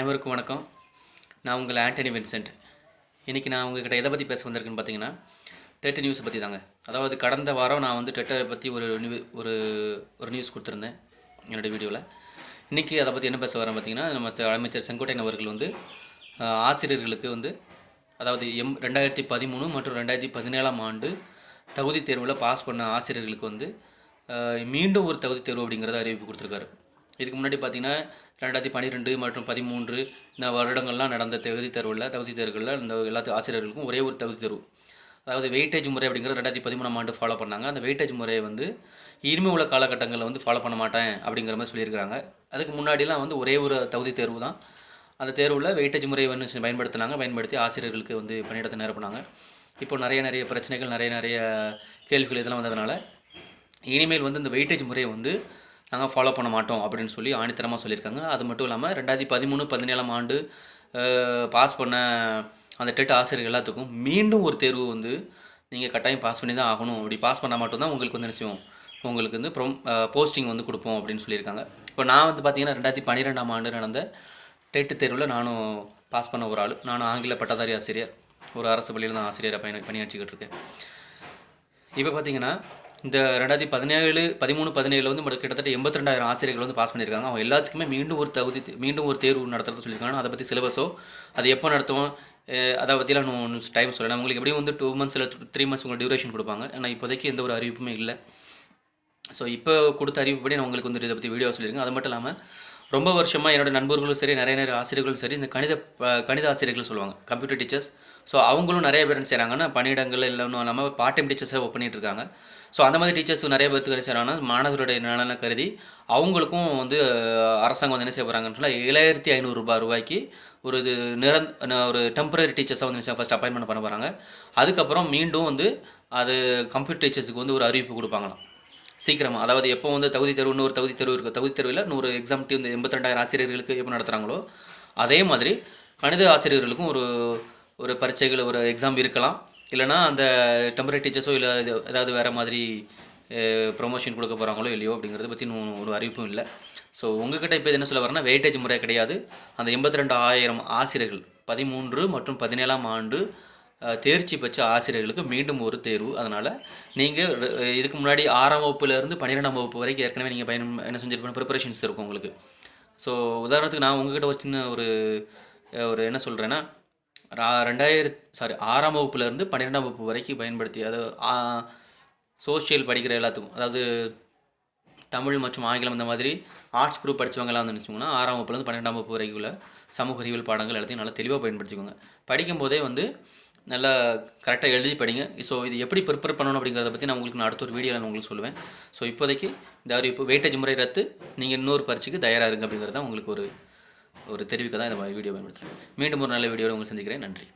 அனைவருக்கும் வணக்கம். நான் உங்கள் ஆண்டனி வின்சென்ட். இன்றைக்கி நான் உங்ககிட்ட எதை பற்றி பேச வந்திருக்குன்னு பார்த்தீங்கன்னா டெட் நியூஸை பற்றி தாங்க. அதாவது கடந்த வாரம் நான் வந்து டெட்டை பற்றி ஒரு நியூ ஒரு ஒரு நியூஸ் கொடுத்துருந்தேன் என்னுடைய வீடியோவில் இன்றைக்கி அதை பற்றி என்ன பேச வரேன் பார்த்தீங்கன்னா நம்ம அமைச்சர் செங்கோட்டையன் அவர்கள் வந்து ஆசிரியர்களுக்கு வந்து அதாவது எம் ரெண்டாயிரத்தி பதிமூணு மற்றும் ரெண்டாயிரத்தி பதினேழாம் ஆண்டு தகுதி தேர்வில் பாஸ் பண்ண ஆசிரியர்களுக்கு வந்து மீண்டும் ஒரு தகுதி தேர்வு அப்படிங்கிறத அறிவிப்பு கொடுத்துருக்காரு. இதுக்கு முன்னாடி பார்த்தீங்கன்னா ரெண்டாயிரத்தி பன்னிரெண்டு மற்றும் பதிமூன்று இந்த வருடங்கள்லாம் நடந்த தகுதி தேர்வில் தகுதி தேர்வுகளில் இந்த எல்லா ஆசிரியர்களுக்கும் ஒரே ஒரு தகுதி தேர்வு. அதாவது வெயிட்டேஜ் முறை அப்படிங்கிற ரெண்டாயிரத்தி பதிமூணாம் ஆண்டு ஃபாலோ பண்ணாங்க. அந்த வெயிட்டேஜ் முறையை வந்து இனிமே உள்ள காலகட்டங்களில் வந்து ஃபாலோ பண்ண மாட்டேன் அப்படிங்கிற மாதிரி சொல்லியிருக்காங்க அதுக்கு முன்னாடிலாம் வந்து ஒரே ஒரு தகுதி தேர்வு தான். அந்த தேர்வில் வெயிட்டேஜ் முறை வந்து பயன்படுத்தினாங்க. பயன்படுத்தி ஆசிரியர்களுக்கு வந்து பணியிடத்தை நிரப்புனாங்க இப்போ நிறைய நிறைய பிரச்சனைகள் நிறைய நிறைய கேள்விகள் இதெல்லாம் வந்ததுனால இனிமேல் வந்து இந்த வெயிட்டேஜ் முறையை வந்து நாங்கள் ஃபாலோ பண்ண மாட்டோம் அப்படின்னு சொல்லி ஆணித்தரமாக சொல்லியிருக்காங்க. அது மட்டும் இல்லாமல் ரெண்டாயிரத்தி பதிமூணு பதினேழாம் ஆண்டு பாஸ் பண்ண அந்த டெட் ஆசிரியர்கள் எல்லாத்துக்கும் மீண்டும் ஒரு தேர்வு வந்து நீங்கள் கட்டாயம் பாஸ் பண்ணி தான் ஆகணும். அப்படி பாஸ் பண்ணால் மட்டும்தான் உங்களுக்கு வந்து என்ன உங்களுக்கு வந்து ப்ரொம் போஸ்டிங் வந்து கொடுப்போம் அப்படின்னு சொல்லியிருக்காங்க. இப்போ நான் வந்து பார்த்தீங்கன்னா ரெண்டாயிரத்தி பன்னிரெண்டாம் ஆண்டு நடந்த டெட்டு தேர்வில் நானும் பாஸ் பண்ண ஒரு ஆள். நானும் ஆங்கில பட்டதாரி ஆசிரியர். ஒரு அரசு பள்ளியில் தான் ஆசிரியராக பணி பணியாற்றிக்கிட்டு இருக்கேன். இப்போ பார்த்தீங்கன்னா இந்த ரெண்டாயிரத்தி பதினேழு பதிமூணு பதினேழில் வந்து கிட்டத்தட்ட எண்பத்தி ரெண்டாயிரம் ஆசிரியர்கள் வந்து பாஸ் பண்ணியிருக்காங்க. அவங்க எல்லாத்துக்குமே மீண்டும் ஒரு தகுதி மீண்டும் ஒரு தேர்வு நடத்துறது சொல்லியிருக்காங்க. அதை பற்றி சிலபஸோ அது எப்போ நடத்துவோம் அதை பற்றிலாம் இன்னும் டைம் சொல்லலாம் உங்களுக்கு எப்படியும் வந்து டூ மந்த்ஸ் இல்லை த்ரீ மந்த்ஸ் உங்களுக்கு டியூரேஷன் கொடுப்பாங்க. ஆனால் இப்போதைக்கு எந்த ஒரு அறிவிப்புமே இல்லை. ஸோ இப்போ கொடுத்த அறிவிப்படி நான் உங்களுக்கு வந்து இதை பற்றி வீடியோ சொல்லியிருக்கேன். அது மட்டும் இல்லாமல் ரொம்ப வருஷமாக என்னோட நண்பர்களும் சரி நிறைய நிறைய ஆசிரியர்களும் சரி இந்த கணித கணித ஆசிரியர்கள் சொல்லுவாங்க கம்ப்யூட்டர் டீச்சர்ஸ் ஸோ அவங்களும் நிறைய பேர் என்ன செய்கிறாங்கன்னா பணியிடங்கள் இல்லை இல்லாமல் பார்ட் டைம் டீச்சர்ஸாக பண்ணிகிட்டு இருக்காங்க. ஸோ அந்த மாதிரி டீச்சர்ஸ் நிறைய பேருக்கு என்ன செய்கிறாங்கன்னா மாணவருடைய நலனை கருதி அவங்களுக்கும் வந்து அரசாங்கம் வந்து என்ன செய்ய போகிறாங்கன்னு சொன்னால் ஏழாயிரத்தி ஐநூறுரூபா ரூபாய்க்கு ஒரு இது நிரந் ஒரு டெம்பரரி டீச்சர்ஸாக வந்து ஃபஸ்ட் அப்பாயின்மெண்ட் பண்ண போகிறாங்க அதுக்கப்புறம் மீண்டும் வந்து அது கம்ப்யூட்டர் டீச்சர்ஸுக்கு வந்து ஒரு அறிவிப்பு கொடுப்பாங்களாம். சீக்கிரமாக அதாவது எப்போ வந்து தகுதி தேர்வு இன்னொரு தகுதி தேர்வு இருக்குது தகுதி தேர்வில் நூறு எக்ஸாம் இந்த எண்பத்தி ரெண்டாயிரம் ஆசிரியர்களுக்கு எப்போ நடத்துகிறாங்களோ அதே மாதிரி கணித ஆசிரியர்களுக்கும் ஒரு ஒரு பரீட்சைகள் ஒரு எக்ஸாம் இருக்கலாம். இல்லைனா அந்த டெம்பரரி டீச்சர்ஸோ இல்லை இது ஏதாவது வேறு மாதிரி ப்ரொமோஷன் கொடுக்க போகிறாங்களோ இல்லையோ அப்படிங்கிறத பற்றி இன்னும் ஒரு அறிவிப்பும் இல்லை. ஸோ உங்ககிட்ட இப்போ என்ன சொல்ல வரேன்னா வெயிட்டேஜ் முறை கிடையாது. அந்த எண்பத்தி ரெண்டு ஆயிரம் ஆசிரியர்கள் பதிமூன்று மற்றும் பதினேழாம் ஆண்டு தேர்ச்சி பெற்ற ஆசிரியர்களுக்கு மீண்டும் ஒரு தேர்வு. அதனால் நீங்கள் இதுக்கு முன்னாடி ஆறாம் வகுப்புலேருந்து பன்னிரெண்டாம் வகுப்பு வரைக்கும் ஏற்கனவே நீங்கள் பயணம் என்ன செஞ்சுருப்பீங்க? ப்ரிப்பரேஷன்ஸ் இருக்கும் உங்களுக்கு. ஸோ உதாரணத்துக்கு நான் உங்ககிட்ட ஒரு சின்ன ஒரு ஒரு என்ன சொல்கிறேன்னா ரெண்டாயிரத்து சாரி ஆறாம் வகுப்புலேருந்து பன்னிரெண்டாம் வகுப்பு வரைக்கும் பயன்படுத்தி அதாவது சோஷியல் படிக்கிற எல்லாத்துக்கும் அதாவது தமிழ் மற்றும் ஆங்கிலம் இந்த மாதிரி ஆர்ட்ஸ் குரூப் படித்தவங்கலாம் வந்து நினச்சிங்கன்னா ஆறாம் வகுப்புலேருந்து பன்னெண்டாம் வகுப்பு வரைக்கும் உள்ள சமூக அறிவியல் பாடங்கள் எல்லாத்தையும் நல்லா தெளிவாக பயன்படுத்திக்கோங்க. படிக்கும்போதே வந்து நல்லா கரெக்டாக எழுதி படிங்க. ஸோ இது எப்படி ப்ரிப்பேர் பண்ணணும் அப்படிங்கிறத பற்றி நான் உங்களுக்கு நான் அடுத்த ஒரு வீடியோவில் நான் உங்களுக்கு சொல்லுவேன். ஸோ இப்போதைக்கு இந்த அறிவிப்பு வெயிட்டேஜ் முறை ரத்து. நீங்கள் இன்னொரு பரீட்சைக்கு தயாராக இருங்க அப்படிங்கிறது தான் உங்களுக்கு ஒரு ஒரு தெரிவிக்க தான் இந்த வீடியோ பயன்படுத்துகிறேன் மீண்டும் ஒரு நல்ல வீடியோவில் உங்களை சந்திக்கிறேன். நன்றி.